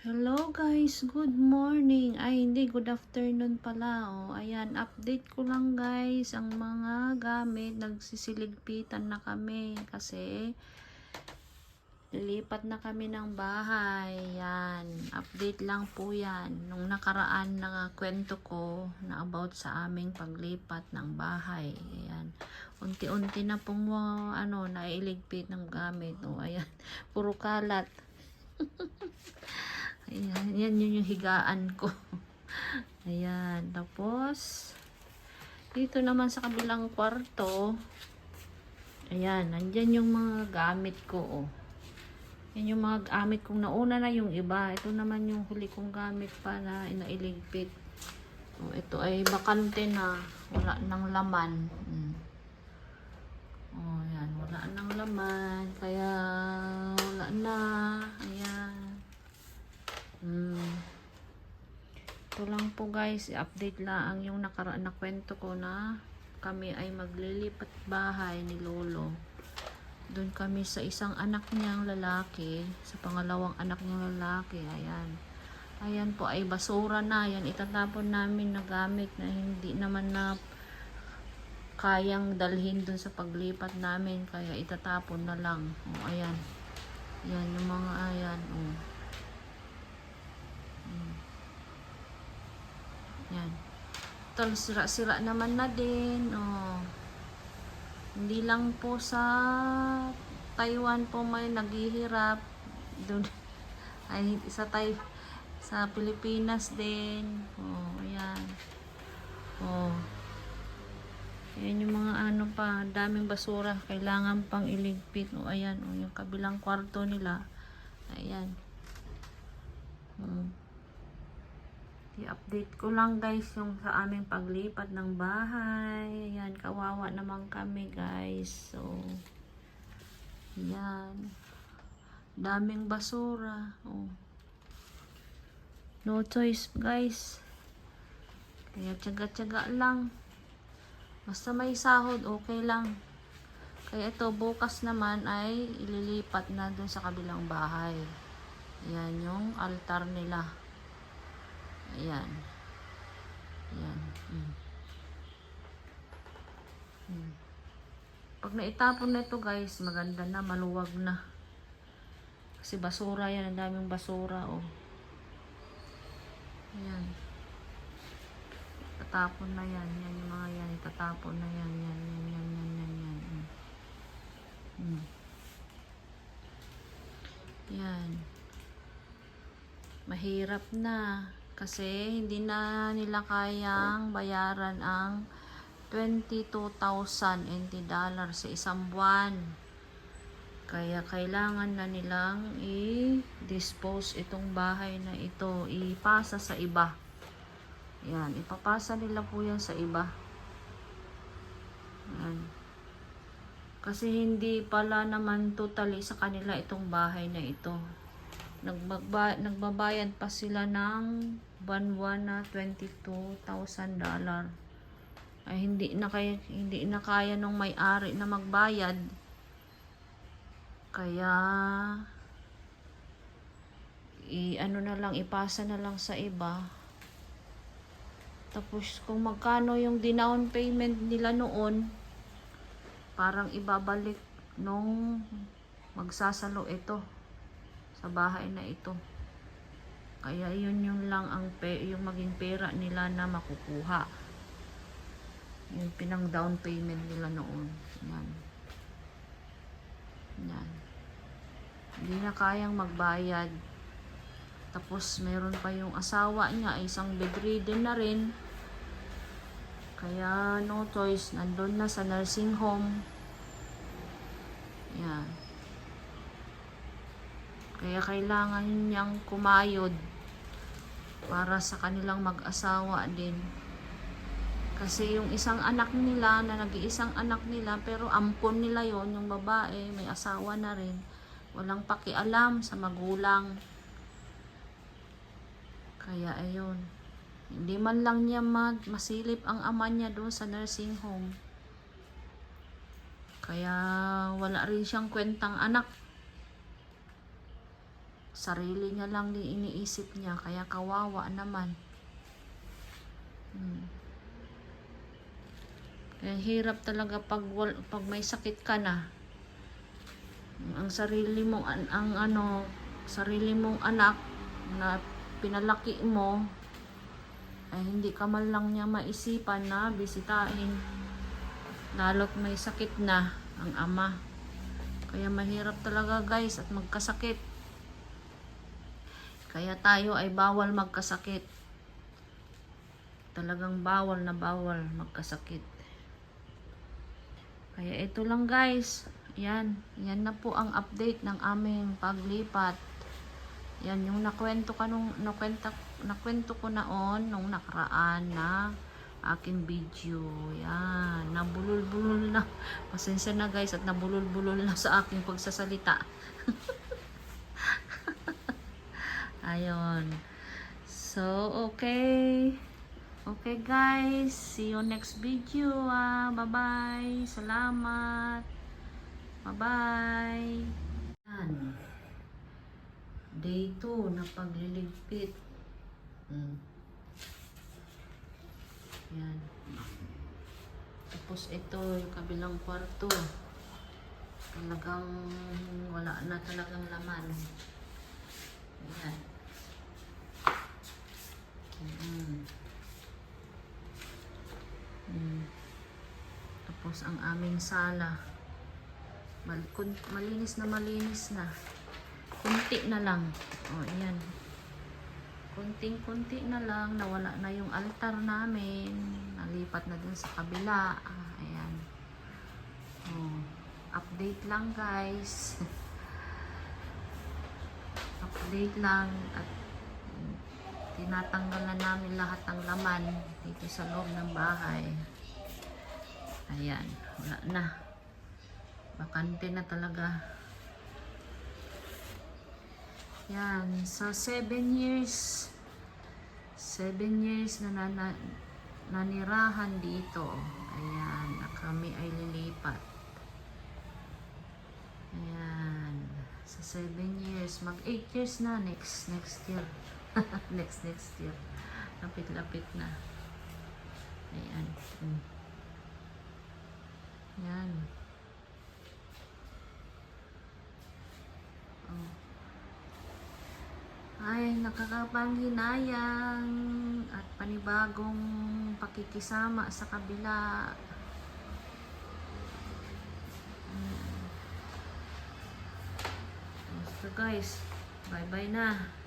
Hello guys, good morning. Ay hindi, good afternoon pala. Oh, ayan, update ko lang guys ang mga gamit. Nagsisiligpitan na kami kasi lilipat na kami ng bahay. Yan, update lang po yan. Nung nakaraan na kwento ko na about sa aming paglipat ng bahay. Ayan, unti-unti na pong ano, nailigpit ng gamit. Oh, ayan, puro kalat. Ayan, yan yun yung higaan ko. Ayan, tapos, dito naman sa kabilang kwarto, ayan, nandyan yung mga gamit ko, oh. Yan yung mga gamit kong nauna na yung iba. Ito naman yung huli kong gamit pa na inailigpit. Oh, ito ay bakante na. Wala nang laman. Mm. Oh, yan. Wala nang laman. Kaya, wala na. Ayan. Hmm. Ito lang po guys, i-update lang yung nakaraan na kwento ko na kami ay maglilipat bahay ni Lolo. Doon kami sa isang anak niyang lalaki, sa pangalawang anak niyang lalaki, ayan. Ayan po ay basura na, yan itatapon namin na gamit na hindi naman na kayang dalhin doon sa paglipat namin, kaya itatapon na lang. O, ayan. Yan yung mga ayan, oh. Yan. Tol, sira-sira naman na din. Oh. Hindi lang po sa Taiwan po may naghihirap. Doon ay sa Tay sa Pilipinas din. Oh, ayan. Oh. Ayan yung mga ano pa, daming basura, kailangan pang iligpit. O ayan, oh, yung kabilang kwarto nila. Ayan. I-update ko lang guys yung sa aming paglipat ng bahay. Ayan, kawawa naman kami guys. So, ayan. Daming basura. Oh. No choice guys. Kaya tsaga-tsaga lang. Basta may sahod, okay lang. Kaya ito, bukas naman ay ililipat na dun sa kabilang bahay. Ayan yung altar nila. Ayan. Ayan. Mm. Mm. Pag naitapon na ito guys, maganda na, maluwag na. Kasi basura yan, ang daming basura oh. Ayan. Tatapon na yan. Yan yung mga yan. Itatapon na yan. Yan, yan, yan, yan, yan, yan. Mm. Mm. Yan. Mahirap na. Kasi hindi na nila kayang bayaran ang 22,000 NT dollar sa isang buwan. Kaya kailangan na nilang i-dispose itong bahay na ito, ipasa sa iba. Yan, ipapasa nila po yan sa iba. Yan. Kasi hindi pala naman totally sa kanila itong bahay na ito. Nagbagba, nagbabayad pa sila ng buwan na 22,000 dollar. Ay hindi na kaya hindi na kaya nung may-ari na magbayad. Kaya i ano na lang ipasa na lang sa iba. Tapos kung magkano yung dinown payment nila noon, parang ibabalik nung magsasalo ito sa bahay na ito. Kaya yun yung lang ang pe, yung maging pera nila na makukuha. Yung pinang down payment nila noon. Yan. Yan. Hindi na kayang magbayad. Tapos meron pa yung asawa niya, isang bedridden na rin. Kaya no choice, nandun na sa nursing home. Yan. Kaya kailangan niyang kumayod para sa kanilang mag-asawa din. Kasi yung isang anak nila, na nag-iisang anak nila, pero ampon nila yon yung babae, may asawa na rin. Walang pakialam sa magulang. Kaya ayun. Hindi man lang niya mag masilip ang ama niya doon sa nursing home. Kaya wala rin siyang kwentang anak sarili niya lang din iniisip niya, kaya kawawa naman. Hmm. Kaya hirap talaga pag, pag may sakit ka na. Ang sarili mong, an- ang ano, sarili mong anak na pinalaki mo, ay hindi ka man lang niya maisipan na bisitahin. Lalo't may sakit na ang ama. Kaya mahirap talaga guys at magkasakit. Kaya tayo ay bawal magkasakit. Talagang bawal na bawal magkasakit. Kaya ito lang guys. Yan. Yan na po ang update ng aming paglipat. Yan yung nakwento ka nung nakwenta, nakwento ko naon nung nakaraan na aking video. Yan. Nabulol-bulol na. Pasensya na guys at nabulol-bulol na sa aking pagsasalita. Ayon. So, okay. Okay guys. See you next video. Ah. Bye-bye. Salamat. Bye-bye. Day 2 na pagliligpit. Mm. Yan. Tapos ito, yung kabilang kwarto. Talagang wala na talagang laman. Yan. Mm. Mm. Tapos ang aming sala. Mal malinis na malinis na. Kunti na lang. O, ayan. Kunting-kunti na lang. Nawala na yung altar namin. Nalipat na dun sa kabila. Ah, ayan. O, update lang guys. update lang. At tinatanggal na namin lahat ng laman dito sa loob ng bahay. Ayan. Wala na. Bakante na talaga. Yan, sa 7 years, 7 years na, na, na nanirahan dito. Ayan, kami ay lilipat. Ayan, sa 7 years, mag 8 years na next next year. next next year. Lapit-lapit na. Ayan. Mm. Yan. Oh. Ay, nakakapanghinayang at panibagong pakikisama sa kabila. Mm. So guys, bye-bye na.